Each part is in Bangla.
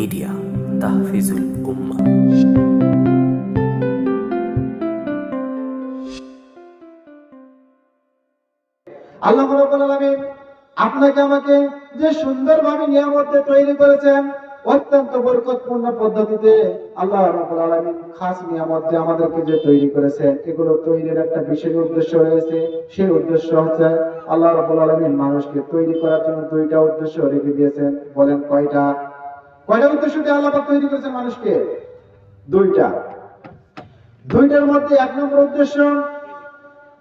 মিডিয়া তাহফিজুল উম্মাহ আল্লাহ রাব্বুল আলামিন আপনাকে আমাকে যে সুন্দরভাবে নিয়ামতে তৈরি করেছেন, অত্যন্ত বরকতপূর্ণ পদ্ধতিতে আল্লাহ রাব্বুল আলামিন খাস নিয়ামত দিয়ে আমাদেরকে যে তৈরি করেছেন, এগুলো তৈরির একটা বিশেষ উদ্দেশ্য রয়েছে। সেই উদ্দেশ্য হচ্ছে আল্লাহ রাব্বুল আলামিন মানুষকে তৈরি করার জন্য দুইটা উদ্দেশ্য রেখে দিয়েছেন। বলেন কয়টা? কয়টা উদ্দেশ্য দিয়ে আল্লাপাক তৈরি করেছেন মানুষকে? দুইটা। দুইটার মধ্যে এক নম্বর উদ্দেশ্য,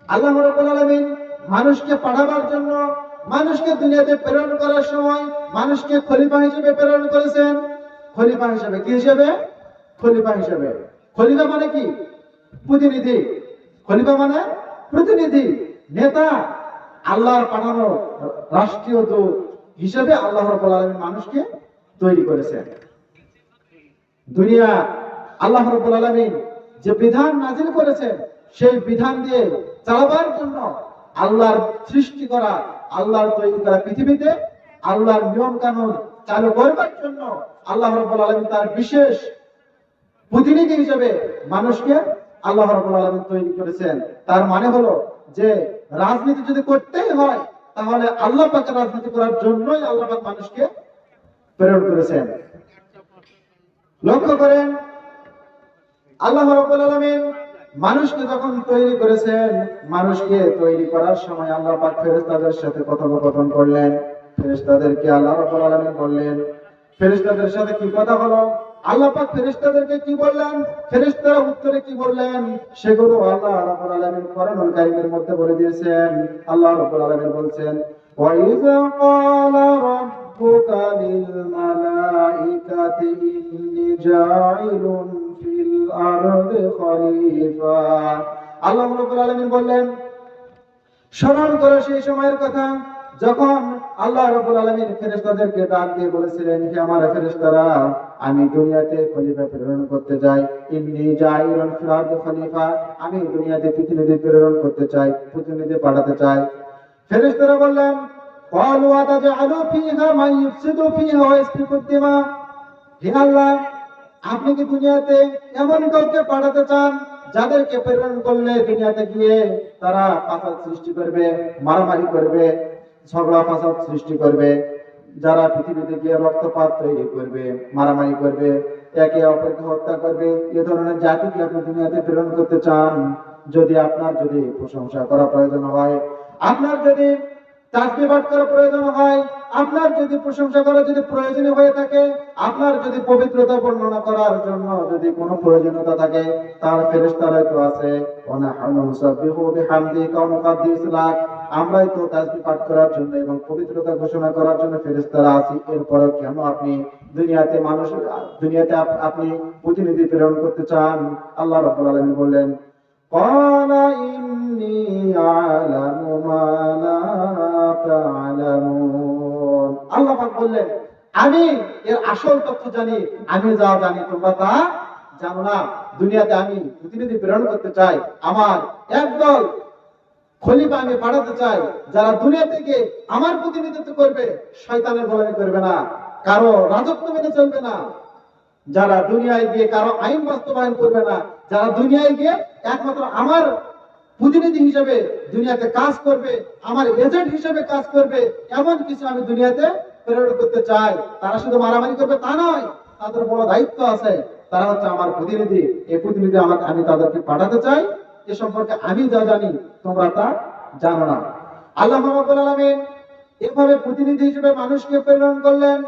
আল্লাহ রাব্বুল আলামিন মানুষকে পাঠাবার জন্য মানুষকে দুনিয়াতে প্রেরণ করার সময় মানুষকে খলিফা হিসেবে প্রেরণ করেছেন। খলিফা হিসেবে কি হিসেবে? খলিফা হিসেবে। খলিফা মানে কি? প্রতিনিধি। খলিফা মানে প্রতিনিধি, নেতা, আল্লাহর পাঠানো রাষ্ট্রীয় দূত হিসেবে আল্লাহ রাব্বুল আলামিন মানুষকে তৈরি করেছেন। দুনিয়া আল্লাহ রাব্বুল আলামিন যে বিধান নাজিল করেছেন, সেই বিধান দিয়ে চালাবার জন্য আল্লাহর সৃষ্টি করা, আল্লাহর তৈরি করা পৃথিবীতে আল্লাহর নিয়ম কানুন চালু করবার জন্য আল্লাহ রাব্বুল আলামিন তার বিশেষ প্রতিনিধি হিসেবে মানুষকে আল্লাহ রাব্বুল আলামিন তৈরি করেছেন। তার মানে হলো যে রাজনীতি যদি করতেই হয়, তাহলে আল্লাহ পাকের রাজনীতি করার জন্যই আল্লাহ পাক মানুষকে প্রেরণ করেছেন। লক্ষ্য করেন, আল্লাহ রব্বুল আলামিন মানুষকে যখন তৈরি করেছেন, মানুষকে তৈরি করার সময় আল্লাহ পাক ফেরেশতাদের সাথে কথোপকথন করলেন। ফেরেশতাদেরকে আল্লাহ রব্বুল আলামিন বললেন, ফেরেশতাদের সাথে কি কথা হলো? আল্লাহ পাক ফেরেশতাদেরকে কি বললেন? ফেরেশতারা উত্তরে কি বললেন? সেগুলো আল্লাহ রব্বুল আলামিন কোরআনুল কারীমের মধ্যে বলে দিয়েছেন। আল্লাহ রব্বুল আলামিন বলছেন, ওয়া ইযা ক্বালা রাব্বুক رَبُّكَ لِلْمَلَائِكَةِ إِنِّي جَاعِلٌ فِي الْأَرْضِ خَلِيفَةً আল্লাহ রাব্বুল আলামিন বললেন স্মরণ করো সেই সময়ের কথা যখন আল্লাহ রাব্বুল আলামিন ফেরেশতাদেরকে ডাক দিয়ে বলেছিলেন হে আমার ফেরেশতারা আমি দুনিয়াতে খলিফা প্রেরণ করতে যাই ইন্নি জাইরুন ফিল আরদি খলিফা আমি দুনিয়াতে প্রতিনিধি প্রেরণ করতে চাই প্রতিনিধি পাঠাতে চাই ফেরেশতারা বললেন قالوا أتجعل فيها من يفسد فيها ويسفك الدماء হে আল্লাহ আপনি কি দুনিয়াতে এমন কাউকে পাঠাতে চান যাদেরকে প্রেরণ করলে দুনিয়াতে গিয়ে তারা ফাসাদ সৃষ্টি করবে মারামারি করবে ঝগড়া ফাসাদ সৃষ্টি করবে যারা পৃথিবীতে গিয়ে রক্তপাত তৈরি করবে মারামারি করবে একে অপরকে হত্যা করবে এ ধরনের জাতিকে আপনি দুনিয়াতে প্রেরণ করতে চান যদি আপনার যদি প্রশংসা করা প্রয়োজন হয় আপনার যদি চাকরিবাদ করা প্রয়োজন হয়, আপনার যদি প্রশংসা করা যদি প্রয়োজনীয় হয়ে থাকে, আপনার যদি পবিত্রতা বর্ণনা করার জন্য যদি কোনো প্রয়োজনীয়তা থাকে, তার ফেরেশতারাই তো আছে। আমরাই তো তাসবিহ পাঠ করার জন্য এবং পবিত্রতা ঘোষণা করার জন্য ফেরেশতারা আছি। এরপরে কেন আপনি দুনিয়াতে মানুষ দুনিয়াতে আপনি প্রতিনিধি প্রেরণ করতে চান? আল্লাহ রাব্বুল আলামিন বললেন قال إني أعلم ما لا تعلمون আল্লাহ পাক বললেন আমি এর আসল তথ্য জানি আমি যা জানি তোমরা তা জানো না দুনিয়াতে আমি প্রতিনিধি প্রেরণ করতে চাই আমার একদল খলিফা আমি পাঠাতে চাই যারা দুনিয়া থেকে আমার প্রতিনিধিত্ব করবে শয়তানের গোলামি করবে না কারো রাজত্ব মেনে চলবে না যারা দুনিয়ায় গিয়ে কারও আইন বাস্তবায়ন করবে না, যারা দুনিয়ায় গিয়ে একমাত্র আমার প্রতিনিধি হিসেবে দুনিয়াতে কাজ করবে, আমার এজেন্ট হিসেবে কাজ করবে, এমন কিছু আমি দুনিয়াতে প্রেরণ করতে চাই। তারা শুধু মারামারি করবে তা নয়, তাদের বড় দায়িত্ব আছে। তারা হচ্ছে আমার প্রতিনিধি। এই প্রতিনিধি আমাকে, আমি তাদেরকে পাঠাতে চাই। এ সম্পর্কে আমি যা জানি, তোমরা তা জানো না। আল্লাহ রাব্বুল এভাবে প্রতিনিধি হিসেবে মানুষকে প্রেরণ করলেন।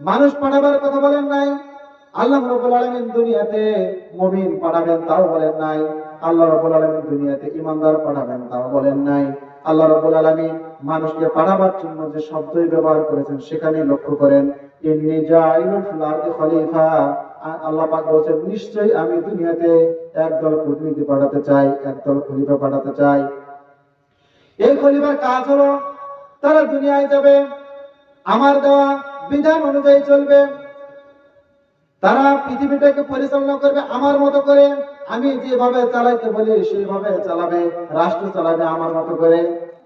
মানুষ পাঠাবার কথা বলেন নাই। আল্লাহ রবুল আলামিন দুনিয়াতে মুমিন পাঠাবেন তাও বলেন নাই। আল্লাহ রাব্বুল আলামিন দুনিয়াতে ঈমানদার পাঠাবেন তাও বলেন নাই। আল্লাহ রাব্বুল আলামিন মানুষকে পাঠাবার জন্য যে শব্দই ব্যবহার করেছেন সেখানে লক্ষ্য করেন। ইন্নী খলিফা। আল্লাহ পাক বলেছেন, নিশ্চয়ই আমি দুনিয়াতে একদল প্রতিনিধি পাঠাতে চাই, একদল খলিফা পাঠাতে চাই। এই খলিফার কাজ হলো, তারা দুনিয়ায় যাবে, আমার দেওয়া বিধান অনুযায়ী চলবে। তারা পৃথিবীটাকে পরিচালনা করবে আমার মতো করে। আমি যেভাবে চালাইতে বলি, সেইভাবে চালাবে, রাষ্ট্র চালাবে আমার মতো করে,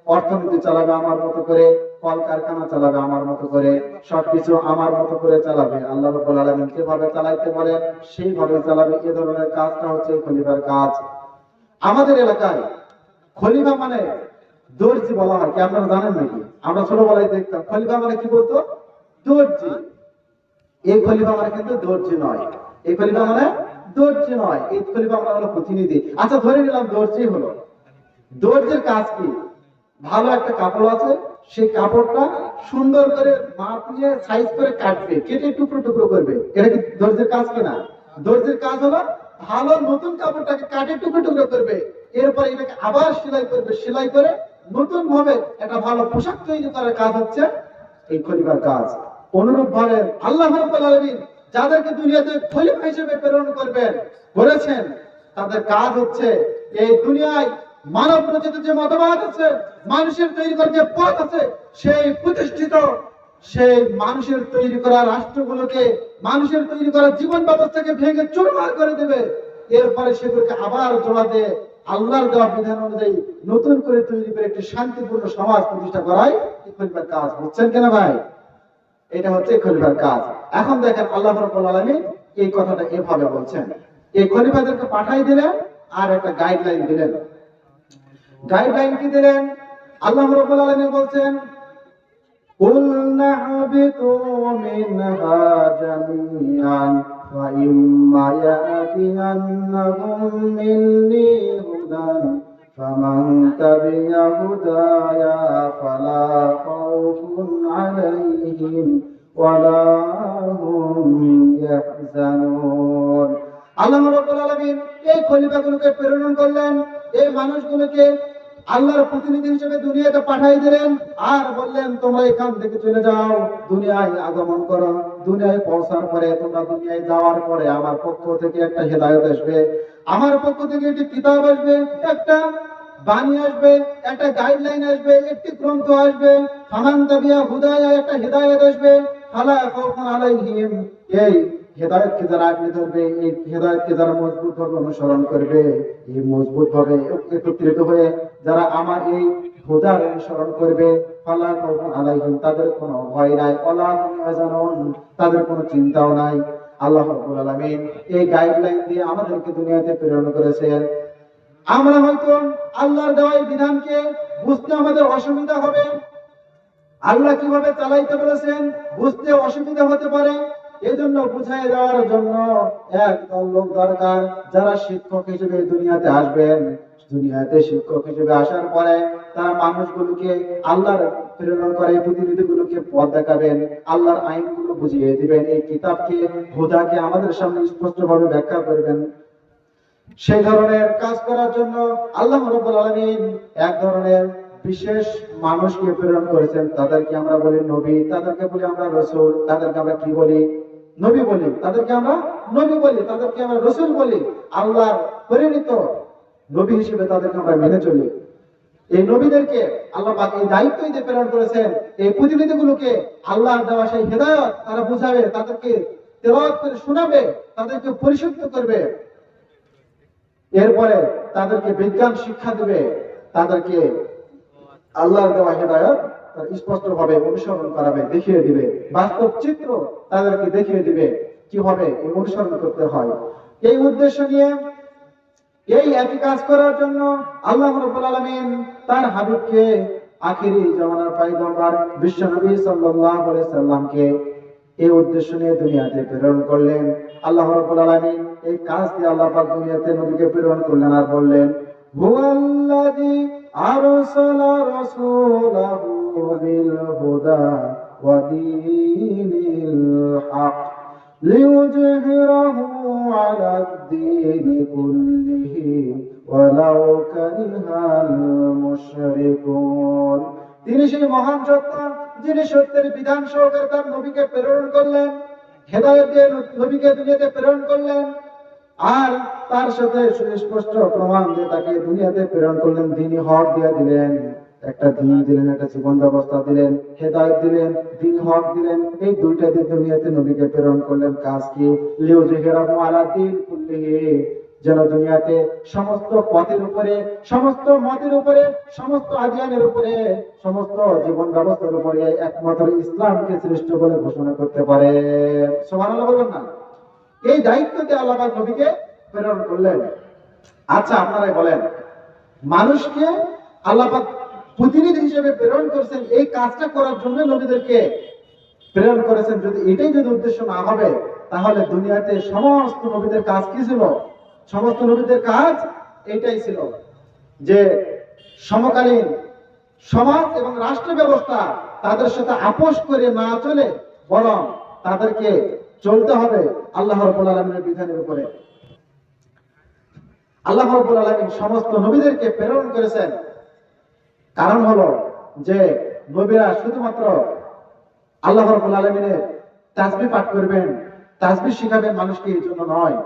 অর্থনীতি চালাবে আমার মতো করে, কলকারখানা চালাবে আমার মতো করে, সবকিছু আমার মতো করে চালাবে। আল্লাহ রাব্বুল যেভাবে চালাইতে বলেন সেইভাবে চালাবে। এ ধরনের কাজটা হচ্ছে খলিফার কাজ। আমাদের এলাকায় খলিফা মানে দর্জি বলা হয়, কি আপনারা জানেন নাকি? আমরা ছোটবেলায় দেখতাম, খলিফা মানে কি বলতো? দর্জি। এই খলিফা মানে কিন্তু দর্জি নয়। এই খলিফা মানে দর্জি নয়। এই খলিফা মানে হলো প্রতিনিধি। আচ্ছা ধরে নিলাম দর্জি হলো। দর্জির কাজ কি? ভালো একটা কাপড় আছে, সেই কাপড়টা সুন্দর করে মাপ নিয়ে সাইজ করে কাটবে, কেটে টুকরো টুকরো করবে। এটা কি দর্জির কাজ কিনা? দর্জির কাজ হলো ভালো নতুন কাপড়টাকে কাটে টুকরো টুকরো করবে। এরপর এটাকে আবার সেলাই করবে। সেলাই করে নতুন ভাবে একটা ভালো পোশাক তৈরি করার কাজ হচ্ছে এই খলিফার কাজ। অনুরূপ ভাবে আল্লাহ যাদেরকে দুনিয়াতে খলিফা হিসেবে প্রেরণ করবেন, করেছেন, তাদের কাজ হচ্ছে এই দুনিয়ায় মানব রচিত যে মতবাদ আছে, মানুষের তৈরি করা যে পথ আছে, সেই প্রতিষ্ঠিত, সেই মানুষের তৈরি করা রাষ্ট্রগুলোকে, মানুষের তৈরি করা জীবন ব্যবস্থাকে ভেঙে চুরমার করে দেবে। এরপরে সেগুলোকে আবার জোড়া দিয়ে আল্লাহর দেওয়া বিধান অনুযায়ী নতুন করে তৈরি করে একটি শান্তিপূর্ণ সমাজ প্রতিষ্ঠা করাই কাজ। বুঝছেন কেন ভাই? এটা হচ্ছে খলিফার কাজ এখন দেখেন আল্লাহ রাব্বুল আলামিন এই কথাটা এভাবে বলছেন এই খলিফাদেরকে পাঠাই দিলেন আর একটা গাইডলাইন দিলেন গাইডলাইন কি দিলেন আল্লাহ রাব্বুল আলামিন বলছেন قلنا اهبطوا منها جميعا فإما يأتينهم مني هدى فمن تبع هداي فلا خوف عليهم ولا هم يحزنون আল্লাহ রাব্বুল আলামিন এই খলিফাগুলোকে প্রেরণ করলেন এই মানুষগুলোকে আল্লাহর প্রতিনিধি হিসেবে দুনিয়াতে পাঠিয়ে দিলেন, আর বললেন, তোমরা এখান থেকে চলে যাও, দুনিয়ায় আগমন করো। দুনিয়ায় পৌঁছার পরে তোমরা দুনিয়ায় যাওয়ার পরে আমার পক্ষ থেকে একটা হেদায়েত আসবে। আমার পক্ষ থেকে একটি কিতাব আসবে, একটা বাণী আসবে, একটা গাইডলাইন আসবে, একটি গ্রন্থ আসবে। ফামান তাবিয়া হুদায়া, একটা হেদায়ত আসবে। ফালা খাউফুন আলাইহিম, এই হেদায়েতকে যারা আঁকড়ে ধরবে, এই হেদায়েতকে যারা মজবুত ভাবে অনুসরণ করবে, এই মজবুত ভাবে একত্রিত হয়ে যারা আমার এই হুদার অনুসরণ করবে ফালা খাউফুন আলাইহিম, তাদের কোনো ভয় নাই হুম তাদের কোনো চিন্তাও নাই। আল্লাহ রাব্বুল আলামিন এই গাইডলাইন দিয়ে আমাদেরকে দুনিয়াতে প্রেরণ করেছেন আমরা হয়তো আল্লাহর দেওয়া এই বিধানকে বুঝতে আমাদের অসুবিধা হবে। আল্লাহ কীভাবে চালাইতে বলেছেন, বুঝতে অসুবিধা হতে পারে। এজন্য বুঝাই দেওয়ার জন্য একদল লোক দরকার যারা শিক্ষক হিসেবে দুনিয়াতে আসবেন। দুনিয়াতে শিক্ষক হিসেবে আসার পরে তারা মানুষগুলোকে আল্লাহর প্রেরণ করে, প্রতিনিধিগুলোকে পথ দেখাবেন, আল্লাহর আইনগুলো বুঝিয়ে দিবেন, এই কিতাবকে হুদাকে আমাদের সামনে স্পষ্টভাবে ব্যাখ্যা করবেন। সেই ধরনের কাজ করার জন্য আল্লাহ রাব্বুল আলামিন এক ধরনের বিশেষ মানুষকে প্রেরণ করেছেন। তাদেরকে আমরা বলি নবী, তাদেরকে বলি আমরা রসুল, তাদেরকে আমরা কি বলি? নবী বলি, তাদেরকে আমরা নবী বলি, তাদেরকে আমরা রসুল বলি, আল্লাহর প্রেরিত নবী হিসেবে তাদেরকে আমরা মেনে চলি। এই নবীদেরকে আল্লাহ এই দায়িত্বই দিয়ে প্রেরণ করেছেন, এই প্রতিনিধিগুলোকে আল্লাহ দেওয়া সেই হেদায়ত তারা বুঝাবে, তাদেরকে তেলাওয়াত করে শোনাবে, তাদেরকে পরিশুদ্ধ করবে। এরপরে তাদেরকে বিজ্ঞান শিক্ষা দেবে, তাদেরকে আল্লাহর দেওয়া হেদায়ত স্পষ্ট ভাবে অনুসরণ করাবে, দেখিয়ে দিবে। বাস্তব চিত্র তাদেরকে দেখিয়ে দিবে কীভাবে অনুসরণ করতে হয়। এই উদ্দেশ্য নিয়ে এই একই কাজ করার জন্য আল্লাহ রাব্বুল আলামিন তার হাবিবকে আখিরি জামানার পয়গম্বর বিশ্বনবী সাল্লাল্লাহু আলাইহি সাল্লামকে এই উদ্দেশ্য নিয়ে দুনিয়াতে প্রেরণ করলেন। আল্লাহ রাব্বুল আলামিন এই কাজ দিয়ে আল্লাহ পাক দুনিয়াতে নবীকে প্রেরণ করলেন আর বললেন, হুয়াল্লাযী আরসালা রাসূলাহু বিল হুদা ওয়া দীনিল হক ليظهره على الدين كله ولو كره المشركون তিনি সেই মহান সত্তা যিনি সত্যের বিধান সহকারে তার নবীকে প্রেরণ করলেন হেদায়ত দিয়ে নবীকে দুনিয়াতে প্রেরণ করলেন আর তার সাথে সুস্পষ্ট প্রমাণ দিয়ে তাকে দুনিয়াতে প্রেরণ করলেন। তিনি হক দিয়ে দিলেন, একটা দিন দিলেন, একটা জীবন ব্যবস্থা দিলেন, হেদায়ত দিলেন, দিন হক দিলেন। এই দুইটা দিয়ে দুনিয়াতে নবীকে প্রেরণ করলেন। কাজ কি? দিন যেন দুনিয়াতে সমস্ত পথের উপরে, সমস্ত মতের উপরে, সমস্ত আদিয়ানের উপরে, সমস্ত জীবন ব্যবস্থার উপরে একমাত্র ইসলামকে শ্রেষ্ঠ বলে ঘোষণা করতে পারে। সুবহানাল্লাহ বলবেন না? এই দায়িত্বতে আল্লাহ নবীকে প্রেরণ করলেন। আচ্ছা আপনারাই বলেন, মানুষকে আল্লাহ প্রতিনিধি হিসেবে প্রেরণ করেছেন, এই কাজটা করার জন্য নবীদেরকে প্রেরণ করেছেন। যদি এটাই যদি উদ্দেশ্য না হবে, তাহলে দুনিয়াতে সমস্ত নবীদের কাজ কি ছিল? সমস্ত নবীদের কাজ এটাই ছিল যে সমকালীন সমাজ এবং রাষ্ট্র ব্যবস্থা তাদের সাথে আপোষ করে না চলে, বরং তাদেরকে চলতে হবে আল্লাহ রব্বুল আলমিনের বিধানের উপরে। আল্লাহ রব্বুল আলমিন সমস্ত নবীদেরকে প্রেরণ করেছেন। কারণ হলো যে নবীরা শুধুমাত্র আল্লাহ রব্বুল আলমিনের তাসবি পাঠ করবেন তাসবি শিখাবেন মানুষকে এই জন্য নয়,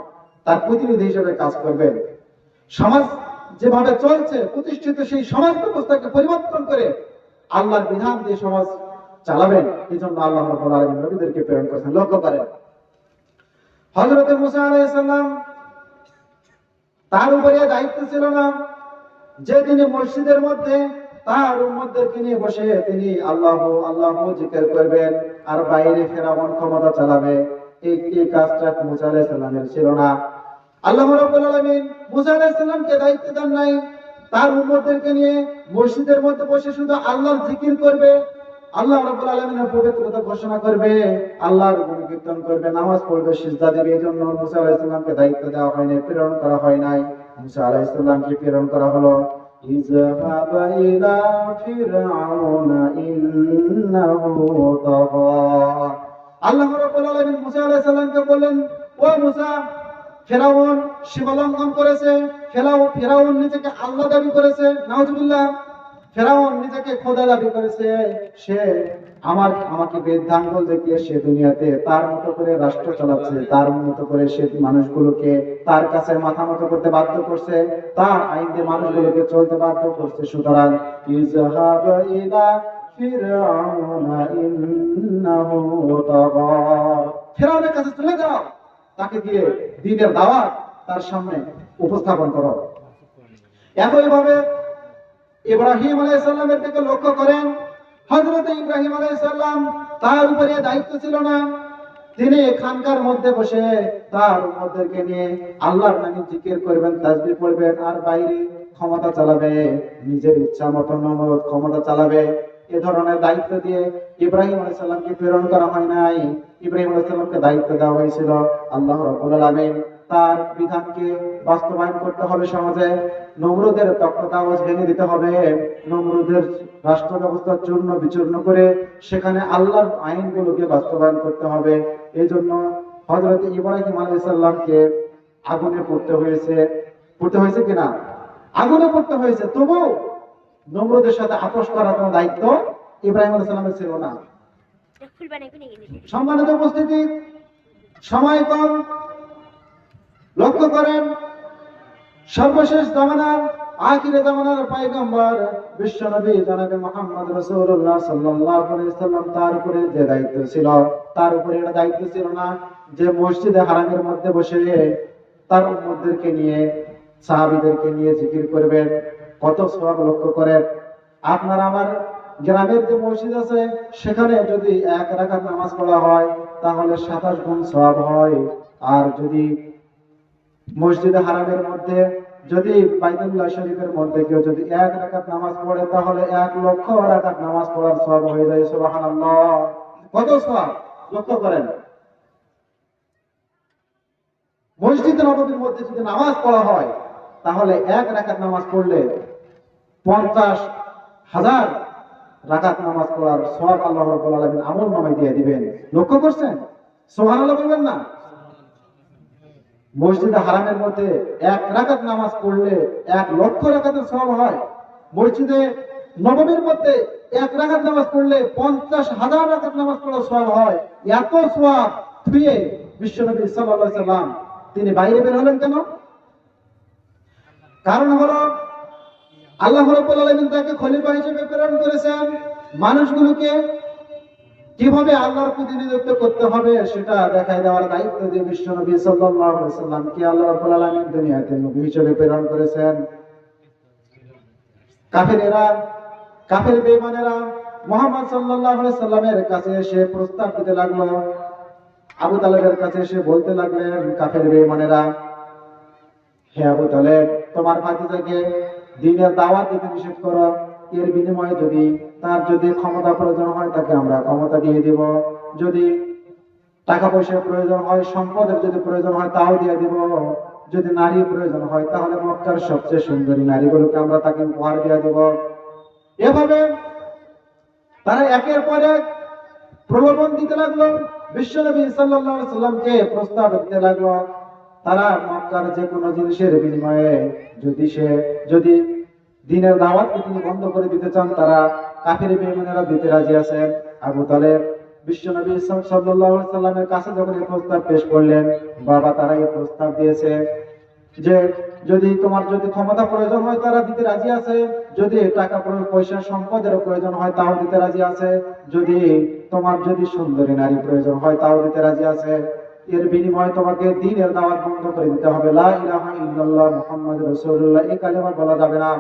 তার প্রতিনিধি হিসেবে কাজ করবেন। সমাজ যেভাবে চলছে, প্রতিষ্ঠিত সেই সমাজ ব্যবস্থাকে পরিবর্তন করে আল্লাহর বিধান দিয়ে সমাজ চালাবেন, এই জন্য আল্লাহ নবীদেরকে প্রেরণ করেছেন। লক্ষ্য করেন হজরত মুসা আলাইসাল্লাম তার উপরে দায়িত্ব ছিল না। যে তিনি মসজিদের মধ্যে, তার উম্মতদেরকে নিয়ে বসে তিনি আল্লাহ আল্লাহ জিকির করবেন আর বাইরে ফেরামন ক্ষমতা চালাবে। এই কাজটা মুসা আলাইহিস সালামের ছিল না। আল্লাহ রাব্বুল আলামিন মুসা আলাইহিস সালামকে দায়িত্ব দেন নাই। তার উম্মতদেরকে নিয়ে মসজিদের মধ্যে বসে শুধু আল্লাহর জিকির করবে আল্লাহ রাব্বুল আলামিনের পবিত্রতা ঘোষণা করবে আল্লাহর গুণ কীর্তন করবে নামাজ পড়বে সিজদা দেবে এই জন্য মুসা আলাইহিস সালামকে দায়িত্ব দেওয়া হয়নি প্রেরণ করা হয় নাই মুসা আলাইহিস সালামকে প্রেরণ করা হলো اذهب إلى فرعون إنه طغى আল্লাহ রাব্বুল আলামিন মুসা আলাইহিস সালামকে বললেন ও মুসা ফেরাউন শিবলঙ্ঘন করেছে ফেরাও ফেরাউন নিজেকে আল্লাহ দাবি করেছে নাউজুবিল্লাহ ফেরাউন নিজেকে খোদা দাবি করেছে, সে আমার, আমাকে দেখিয়ে সে দুনিয়াতে তার মতো করে রাষ্ট্র চালাচ্ছে, তার মতো করে সে মানুষগুলোকে তার কাছে মাথা মতো করতে বাধ্য করছে, তার আইন দিয়ে মানুষগুলোকে চলতে বাধ্য করছে। সুতরাং ফেরাউনের কাছে চলে যাও, তাকে দিয়ে দিনের দাওয়াত তার সামনে উপস্থাপন করো। একইভাবে ইব্রাহিম আলাইসাল্লামের দিকে লক্ষ্য করেন। হজরত ইব্রাহিম আলাইসাল্লাম তার উপরে দায়িত্ব ছিল না। তিনি খানকার মধ্যে বসে তার উম্মতদেরকে নিয়ে আল্লাহর নামে জিকির করবেন তাসবিহ পড়বেন আর বাইরে ক্ষমতা চালাবে, নিজের ইচ্ছা মতো নমরত ক্ষমতা চালাবে। এ ধরনের দায়িত্ব দিয়ে ইব্রাহিম আলাইসাল্লামকে প্রেরণ করা হয় নাই। ইব্রাহিম আলাইসাল্লামকে দায়িত্ব দেওয়া হয়েছিল আল্লাহ রাব্বুল আলামিন। তার বিধানকে বাস্তবায়ন করতে হবে সমাজে। নমরুদের তক্ততাওয়াজ ভেঙে দিতে হবে। নমরুদের রাষ্ট্র ব্যবস্থা চূর্ণ বিচূর্ণ করে সেখানে আল্লাহর আইনগুলোকে বাস্তবায়ন করতে হবে। এই জন্য হজরত ইব্রাহিম আলাইসাল্লামকে আগুনে পড়তে হয়েছে। পড়তে হয়েছে কিনা? আগুনে পড়তে হয়েছে। তবু নমরুদের সাথে আপোষ করার কোনো দায়িত্ব ইব্রাহিম আলাইসাল্লামের ছিল না। সম্মানিত উপস্থিতি সময় কম লক্ষ্য করেন, সর্বশেষ জামানার আখিরে জামানার পাইগম্বর বিশ্বনবী জনাবে মোহাম্মদ রাসূলুল্লাহ সাল্লাম, তার উপরে যে দায়িত্ব ছিল, তার উপরে এটা দায়িত্ব ছিল না যে মসজিদে হারামের মধ্যে বসে তার উম্মতদেরকে নিয়ে, সাহাবীদেরকে নিয়ে জিকির করবেন, কত সওয়াব লক্ষ্য করেন। আপনার আমার গ্রামের যে মসজিদ আছে, সেখানে যদি এক রাকাত নামাজ পড়া হয়, তাহলে সাতাশ গুণ সওয়াব হয়। আর যদি মসজিদে হারামের মধ্যে যদি বাইতুল্লাহ শরীফের মধ্যে কেউ যদি এক রাকাত নামাজ পড়ে, তাহলে এক লক্ষ রাকাত নামাজ পড়ার সওয়াব হয়ে যায়, সুবহানাল্লাহ। কত সওয়াব? লক্ষ্য করেন। মসজিদ নববীর মধ্যে যদি নামাজ পড়া হয়, তাহলে এক রাকাত নামাজ পড়লে পঞ্চাশ হাজার রাকাত নামাজ পড়ার সওয়াব আল্লাহ আমল নামায় দিয়ে দিবেন। লক্ষ্য করছেন? সুবহানাল্লাহ বলবেন না? মসজিদে হারামের মধ্যে এক রাকাত নামাজ পড়লে এক লক্ষ রাকাতের সওয়াব হয়। মসজিদে নবমীর মধ্যে এক রাকাত নামাজ পড়লে পঞ্চাশ হাজার রাকাত নামাজ পড়ার সওয়াব হয়। এত সওয়াব ধুয়ে বিশ্বনবী সাল্লাম তিনি বাইরে বের হলেন কেন? কারণ হলো আল্লাহ রাব্বুল আলামিন তাকে খলিফা হিসেবে প্রেরণ করেছেন। মানুষগুলোকে কীভাবে আল্লাহর প্রতিনিধিত্ব করতে হবে সেটা দেখাই দেওয়ার দায়িত্ব যে বিশ্ব নবী আলাইহি সাল্লামকে আল্লাহ রাব্বুল আলামিন দুনিয়াতে নবী হিসেবে প্রেরণ করেছেন? কাফেরেরা, কাফের বেঈমানেরা মুহাম্মদ সাল্লাল্লাহু আলাইহি সাল্লামের কাছে এসে প্রস্তাব দিতে লাগল। আবু তালেবের কাছে এসে বলতে লাগলেন, কাফের বেঈমানেরা, হে আবু তালেব, তোমার ভাতিজাকে দিনের দাওয়াত দিতে নিষেধ করো। এর বিনিময়ে যদি তার যদি ক্ষমতা প্রয়োজন হয়, তাকে আমরা ক্ষমতা দিয়ে দিব। যদি টাকা পয়সার প্রয়োজন হয়, সম্পদের যদি প্রয়োজন হয়, তাও দিয়ে দিব। যদি নারী প্রয়োজন হয়, তাহলে মক্কার সবচেয়ে সুন্দরী নারীগুলোকে আমরা তাকে উপহার দিয়ে দেব। এভাবে তারা একের পর এক প্রলোভন দিতে লাগল। বিশ্বনবী সাল্লাল্লাহু সাল্লামকে প্রস্তাব দিতে লাগল। তারা মক্কার যে কোনো জিনিসের বিনিময়ে যদি সে যদি দিনের দাওয়াতকে তিনি বন্ধ করে দিতে চান? তারা কাফের বেঈমানেরা দিতে রাজি আছেন। আবু তালেব আলাইহি সাল্লামের কাছে যখন এই প্রস্তাব পেশ করলেন, বাবা তারা এই প্রস্তাব দিয়েছে যে, যদি তোমার যদি ক্ষমতা প্রয়োজন হয়, তারা দিতে রাজি আছে। যদি টাকা পয়সা সম্পদের প্রয়োজন হয়, তাও দিতে রাজি আছে। যদি তোমার যদি সুন্দরী নারী প্রয়োজন হয়, তাও দিতে রাজি আছে। এর বিনিময়ে তোমাকে দিনের দাওয়াত বন্ধ করে দিতে হবে। লা ইলাহা ইল্লাল্লাহ মুহাম্মাদুর রাসূলুল্লাহ। এই বলা যাবে না।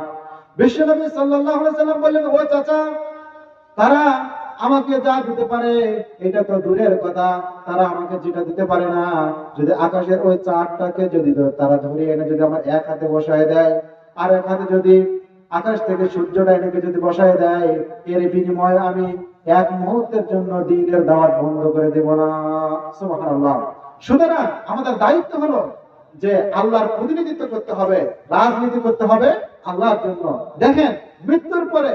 বিশ্বনবী সাল্লাম বললেন, ও চাচা, তারা আমাকে যা দিতে পারে, এটা তো দূরের কথা। তারা আমাকে যেটা দিতে পারে না, যদি আকাশের ওই যদি তারা ধরে এনে যদি আমার এক হাতে বসায় দেয়, আর এক হাতে যদি আকাশ থেকে সূর্যটা এনেকে যদি বসায় দেয়, এর বিনিময়ে আমি এক মুহূর্তের জন্য দিনের দাওয়াত বন্ধ করে দেব না। সুতরাং আমাদের দায়িত্ব হলো যে আল্লাহর প্রতিনিধিত্ব করতে হবে, রাজনীতি করতে হবে আল্লাহর জন্য। দেখেন, মৃত্যুর পরে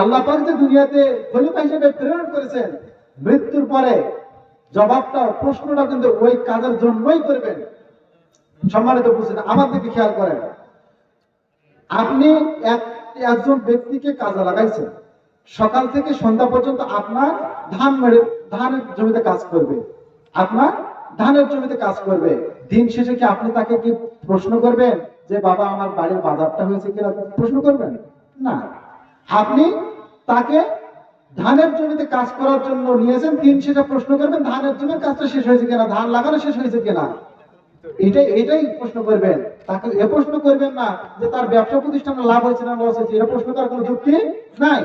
আল্লাহ যে দুনিয়াতে খলিফা হিসেবে প্রেরণ করেছেন, মৃত্যুর পরে জবাবটা, প্রশ্নটা কিন্তু ওই কাজের জন্যই করবেন। সম্মানিত বুঝছেন আমার দিকে খেয়াল করেন। আপনি একজন ব্যক্তিকে কাজে লাগাইছেন। সকাল থেকে সন্ধ্যা পর্যন্ত আপনার ধান মেরে, ধানের জমিতে কাজ করবে। আপনার ধানের জমিতে কাজ করবে। দিন শেষে কি আপনি তাকে কি প্রশ্ন করবেন? যে, বাবা, আমার বাড়ির বাজারটা হয়েছে কিনা প্রশ্ন করবেন? না। আপনি তাকে ধানের জমিতে কাজ করার জন্য নিয়েছেন দিন শেষে প্রশ্ন করবেন, ধানের জমির কাজটা শেষ হয়েছে কিনা ধান লাগানো শেষ হয়েছে কিনা এটাই এটাই প্রশ্ন করবেন। তাকে এ প্রশ্ন করবেন না যে, তার ব্যবসা প্রতিষ্ঠানে লাভ হয়েছে না লস হয়েছে? এটা প্রশ্ন করার কোনো যুক্তি নাই।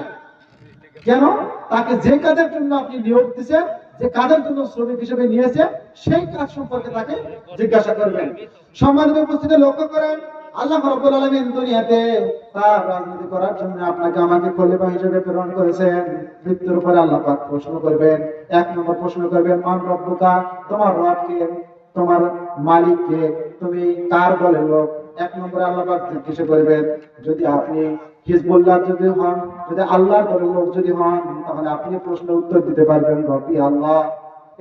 কেন? তাকে যে কাজের জন্য আপনি নিয়োগ দিচ্ছেন যে কাজের জন্য শ্রমিক হিসেবে নিয়েছে সেই কাজ সম্পর্কে তাকে জিজ্ঞাসা করবেন। সম্মানিত উপস্থিতি লক্ষ্য করেন আল্লাহ রাব্বুল আলামিন দুনিয়াতে তার রাজনীতি করার জন্য আপনাকে আমাকে খলিফা হিসেবে প্রেরণ করেছেন। মৃত্যুর পরে আল্লাহ পাক প্রশ্ন করবেন। এক নম্বর প্রশ্ন করবেন, মান রব্বুকা? তোমার রব কে তোমার মালিক কে তুমি কার দলের লোক? এক নম্বরে আল্লাহ পাক জিজ্ঞাসা করবেন, যদি আপনি হিজবুল্লাহ যদি হন, যদি আল্লাহর দলের লোক যদি হন, তাহলে আপনি প্রশ্ন উত্তর দিতে পারবেন রব্বি আল্লাহ।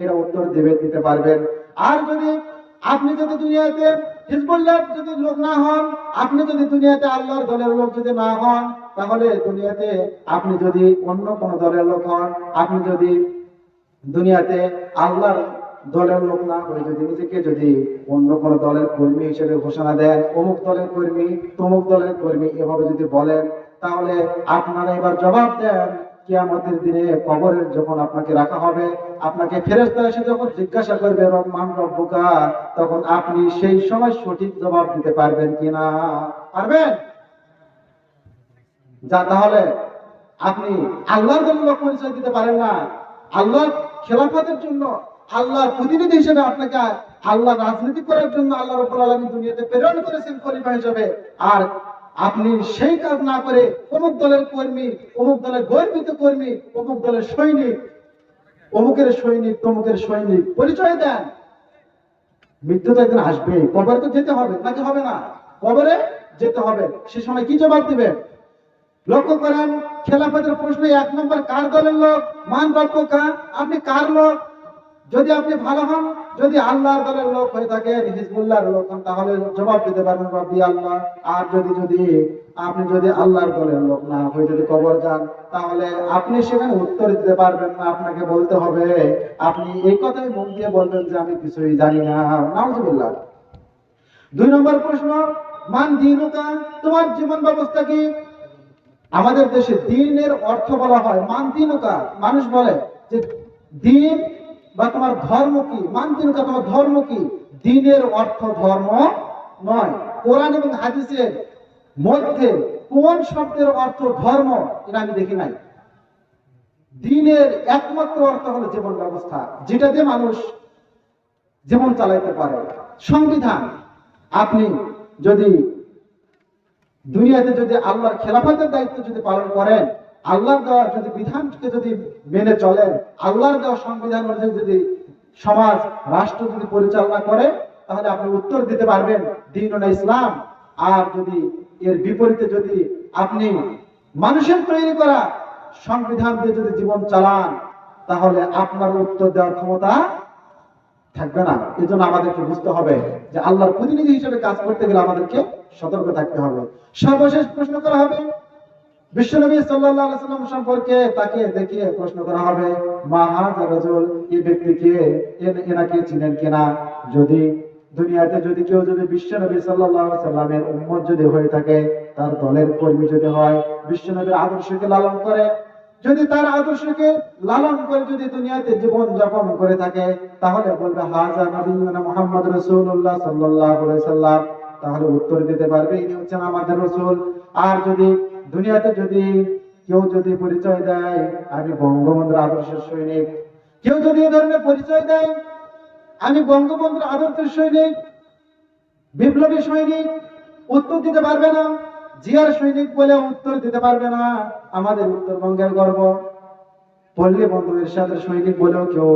এটা উত্তর দেবে, দিতে পারবেন। আর যদি আপনি যদি দুনিয়াতে হিজবুল্লাহ যদি লোক না হন, আপনি যদি দুনিয়াতে আল্লাহর দলের লোক যদি না হন, তাহলে দুনিয়াতে আপনি যদি অন্য কোন দলের লোক হন, আপনি যদি দুনিয়াতে আল্লাহর দলের লোক না হয়ে যদি নিজেকে যদি অন্য কোন দলের কর্মী হিসেবে ঘোষণা দেন, অমুক দলের কর্মী, তমুক দলের কর্মী এভাবে যদি বলেন, তাহলে আপনারা এবার জবাব দেন কিয়ামতের দিনে কবরের যখন আপনাকে রাখা হবে, আপনাকে ফেরেশতা এসে যখন জিজ্ঞাসা করবে রহমান রব্বুকা তখন আপনি সেই সময় সঠিক জবাব দিতে পারবেন কিনা? পারবেন? যা তাহলে আপনি আল্লাহর জন্য পরিচয় দিতে পারেন না। আল্লাহর খেলাফতের জন্য, আল্লাহর প্রতিনিধি হিসেবে আপনাকে আল্লাহ রাজনীতি করার জন্য আল্লাহ রব্বুল আলামিন দুনিয়াতে প্রেরণ করেছেন খলিফা হিসেবে। আর আপনি সেই কাজ না করে অমুক দলের কর্মী, অমুক দলের গর্বিত কর্মী, অমুক দলের সৈনিক, অমুকের সৈনিক, তমুকের সৈনিক পরিচয় দেন। মৃত্যু তো একদিন আসবে। কবরে তো যেতে হবে, নাকি হবে না? কবরে যেতে হবে। সে সময় কি জবাব দিবেন? লক্ষ্য করেন, খেলাফতের প্রশ্ন এক নম্বর কার দলের লোক? মান গল্প কা আপনি কার লোক? যদি আপনি ভালো হন যদি আল্লাহর দলের লোক হয়ে থাকেন হিজবুল্লাহর লোক হন, তাহলে জবাব দিতে পারবেন, রব্বি আল্লাহ। আর যদি যদি আপনি যদি আল্লাহর দলের লোক না হয়ে যদি কবর যান, তাহলে আপনি সেখানে উত্তর দিতে পারবেন না, আপনাকে বলতে হবে। আপনি এই কথাই মন দিয়ে বলবেন যে, আমি কিছুই জানি না। নাউজুবিল্লাহ। দুই নম্বর প্রশ্ন, মান দিনুকা? তোমার জীবন ব্যবস্থা কি? আমাদের দেশে দিনের অর্থ বলা হয় মান দিনুকা। মানুষ বলে যে, দিন বা তোমার ধর্ম কি? মানতিনকা তোমার ধর্ম কি? দিনের অর্থ ধর্ম নয়। কোরআন এবং হাদিসের মধ্যে কোন শব্দের অর্থ ধর্ম এটা আমি দেখি নাই। দিনের একমাত্র অর্থ হলো জীবন ব্যবস্থা, যেটা দিয়ে মানুষ জীবন চালাইতে পারে। সংবিধান, আপনি যদি দুনিয়াতে যদি আল্লাহর খেলাফতের দায়িত্ব যদি পালন করেন আল্লাহর দেওয়া যদি বিধানকে যদি মেনে চলেন আল্লাহর দেওয়া সংবিধান অনুযায়ী যদি সমাজ, রাষ্ট্র যদি পরিচালনা করে, তাহলে আপনি উত্তর দিতে পারবেন দিন ইসলাম। আর যদি এর বিপরীতে যদি আপনি মানুষের তৈরি করা সংবিধান দিয়ে যদি জীবন চালান, তাহলে আপনার উত্তর দেওয়ার ক্ষমতা থাকবে না। এই জন্য আমাদেরকে বুঝতে হবে যে আল্লাহর প্রতিনিধি হিসেবে কাজ করতে গেলে আমাদেরকে সতর্ক থাকতে হবে। সর্বশেষ প্রশ্ন করা হবে বিশ্বনবী সাল্লাম সম্পর্কে তাকে দেখিয়ে প্রশ্ন করা হবে, মা এই ব্যক্তিকে এনাকে চিনেন কিনা? যদি দুনিয়াতে যদি কেউ যদি বিশ্বনবী সাল্লামের উম্মত যদি হয়ে থাকে, তার দলের কর্মী যদি হয়, বিশ্বনবীর আদর্শকে লালন করে। যদি তার আদর্শকে লালন করে যদি দুনিয়াতে জীবন যাপন করে থাকে, তাহলে বলবে হাজা নবীনা মুহাম্মদ রাসূলুল্লাহ সাল্লাল্লাহু সাল্লাম। তাহলে উত্তর দিতে পারবে, ইনি হচ্ছেন আমাদের রাসূল। আর যদি দুনিয়াতে যদি কেউ যদি পরিচয় দেয়, আমি বঙ্গবন্ধুর আদর্শের সৈনিক। কেউ যদি এ ধরনের পরিচয় দেয়, আমি বঙ্গবন্ধুর আদর্শের সৈনিক। বিপ্লবী সৈনিক, উত্তর দিতে পারবে না। জিয়ার সৈনিক বলে উত্তর দিতে পারবে না। আমাদের উত্তরবঙ্গের গর্ব। পল্লী বন্ধু এরশাদের সৈনিক বলেও কেউ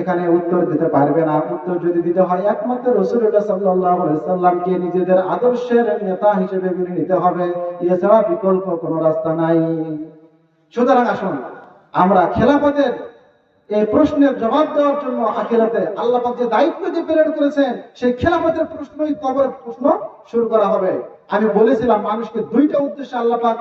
এখানে উত্তর দিতে পারবে না। উত্তর যদি দিতে হয়, একমাত্র রসুল্লাহ আলাইহি সাল্লামকে নিজেদের আদর্শের নেতা হিসেবে মেনে নিতে হবে। এছাড়া বিকল্প কোনো রাস্তা নাই। সুতরাং আসুন, আমরা খেলাফতের এই প্রশ্নের জবাব দেওয়ার জন্য আখিরাতে আল্লাহ যে দায়িত্ব যে প্রেরণ করেছেন, সেই খেলাফতের প্রশ্নই কবরের প্রশ্ন শুরু করা হবে। আমি বলেছিলাম, মানুষকে দুইটা উদ্দেশ্যে আল্লাহ পাক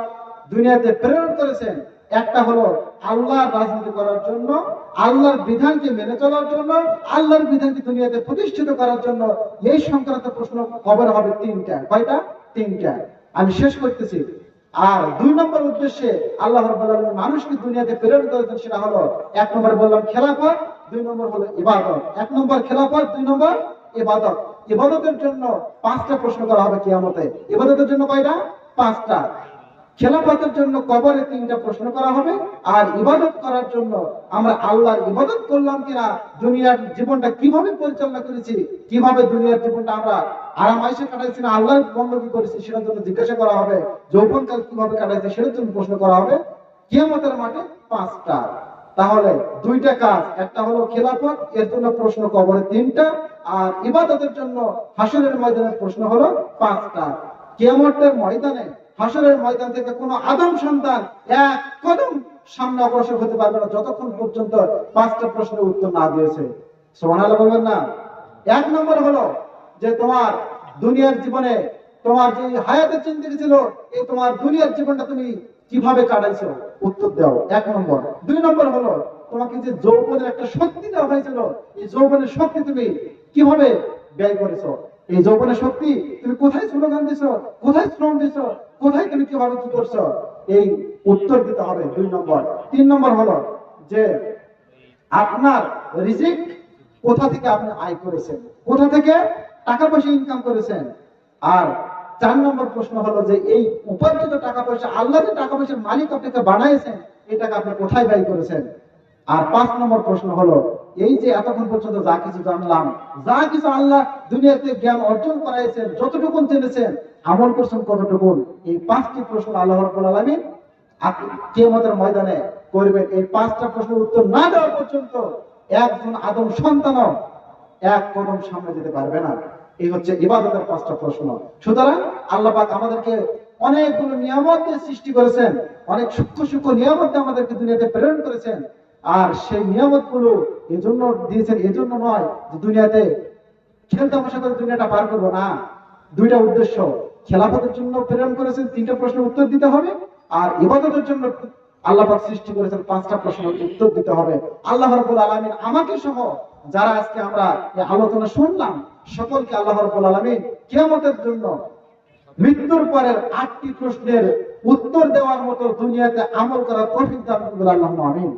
দুনিয়াতে প্রেরণ করেছেন। একটা হলো আল্লাহর রাজনীতি করার জন্য, আল্লাহর বিধানকে মেনে চলার জন্য, আল্লাহর বিধানকে দুনিয়াতে প্রতিষ্ঠিত করার জন্য এই সংক্রান্ত প্রশ্ন কবর হবে তিনটা। কয়টা? তিনটা। আমি শেষ করতেছি। আর দুই নম্বর উদ্দেশ্যে আল্লাহ মানুষকে দুনিয়াতে প্রেরণ করেছেন সেটা হলো, এক নম্বর বললাম খেলাফত, দুই নম্বর হলো ইবাদত। এক নম্বর খেলাফত, দুই নম্বর ইবাদত। ইবাদতের জন্য পাঁচটা প্রশ্ন করা হবে কিয়ামতে। ইবাদতের জন্য কয়টা? পাঁচটা। খেলাফতের জন্য কবরে তিনটা প্রশ্ন করা হবে, আর ইবাদত করার জন্য আমরা আল্লাহর ইবাদত করলাম কিনা, দুনিয়ার জীবনটা কীভাবে পরিচালনা করেছি, কীভাবে দুনিয়ার জীবনটা আমরা আরাম আইসে কাটাইছি না, আল্লাহর বন্ধকি করেছি সেটার জন্য জিজ্ঞাসা করা হবে, যৌবনকাল কীভাবে কাটাইছি সেটার জন্য প্রশ্ন করা হবে, কিয়ামতের মাঠে পাঁচটা। তাহলে দুইটা কাজ, একটা হলো খেলাফত, এর জন্য প্রশ্ন কবরে তিনটা, আর ইবাদতের জন্য হাসরের ময়দানের প্রশ্ন হলো পাঁচটা। কিয়ামতের ময়দানে হাসরের ময়দান থেকে কোনো আদম সন্তান এক কদম সামনে অগ্রসর হতে পারবে না যতক্ষণ পর্যন্ত পাঁচটা প্রশ্নের উত্তর না দিয়েছে। সোহানাল্লাহ বলবেন না? এক নম্বর হলো যে তোমার দুনিয়ার জীবনে তোমার যে হায়াতের চিন্তা ছিল, এই তোমার দুনিয়ার জীবনটা তুমি কীভাবে কাটাইছো? উত্তর দাও। এক নম্বর। দুই নম্বর হলো তোমাকে যে যৌবনের একটা শক্তি দেওয়া হয়েছিল, এই যৌবনের শক্তি তুমি কীভাবে ব্যয় করেছ? এই যৌবনের শক্তি তুমি কোথায় স্লোগান দিছো? কোথায় শ্রম দিছো? কোথায় তুমি কীভাবে কি করছ? এই উত্তর দিতে হবে দুই নম্বর। তিন নম্বর হলো যে আপনার রিজিক কোথা থেকে আপনি আয় করেছেন? কোথা থেকে টাকা পয়সা ইনকাম করেছেন? আর চার নম্বর প্রশ্ন হলো যে এই উপার্জিত টাকা পয়সা, আল্লাহ যে টাকা পয়সার মালিক আপনাকে বানাইছেন, এই টাকা আপনি কোথায় ব্যয় করেছেন? আর পাঁচ নম্বর প্রশ্ন হলো এই যে এতক্ষণ পর্যন্ত যা কিছু জানলাম, যা কিছু আল্লাহ দুনিয়াতে জ্ঞান অর্জন করাইছেন, যতটুকুন জেনেছেন, আমল করছেন কতটুকুন এই পাঁচটি প্রশ্ন আল্লাহ রাব্বুল আলামিন কিয়ামতের ময়দানে করবেন। এই পাঁচটা প্রশ্নের উত্তর না দেওয়া পর্যন্ত একজন আদম সন্তানও এক কদম সামনে যেতে পারবে না। এই হচ্ছে ইবাদতের পাঁচটা প্রশ্ন। সুতরাং আল্লাহ পাক আমাদেরকে অনেকগুলো নিয়ামত সৃষ্টি করেছেন, অনেক সূক্ষ্ম সূক্ষ্ম নিয়ামত আমাদেরকে দুনিয়াতে প্রেরণ করেছেন। আর সেই নিয়ামতগুলো এজন্য দিয়েছেন, এজন্য নয় যে দুনিয়াতে খেল তামাশা করে দুনিয়াটা পার করব না। দুইটা উদ্দেশ্য, খেলাফতের জন্য প্রেরণ করেছেন, তিনটা প্রশ্নের উত্তর দিতে হবে, আর ইবাদতের জন্য আল্লাহ সৃষ্টি করেছেন পাঁচটা প্রশ্নের উত্তর দিতে হবে। আল্লাহ রাব্বুল আলামিন আমাকে সহ যারা আজকে আমরা আলোচনা শুনলাম, সকলকে আল্লাহ রাব্বুল আলামিন কিয়ামতের জন্য মৃত্যুর পরের আটটি প্রশ্নের উত্তর দেওয়ার মতো দুনিয়াতে আমল করার তৌফিক দান আল্লাহ আমিন।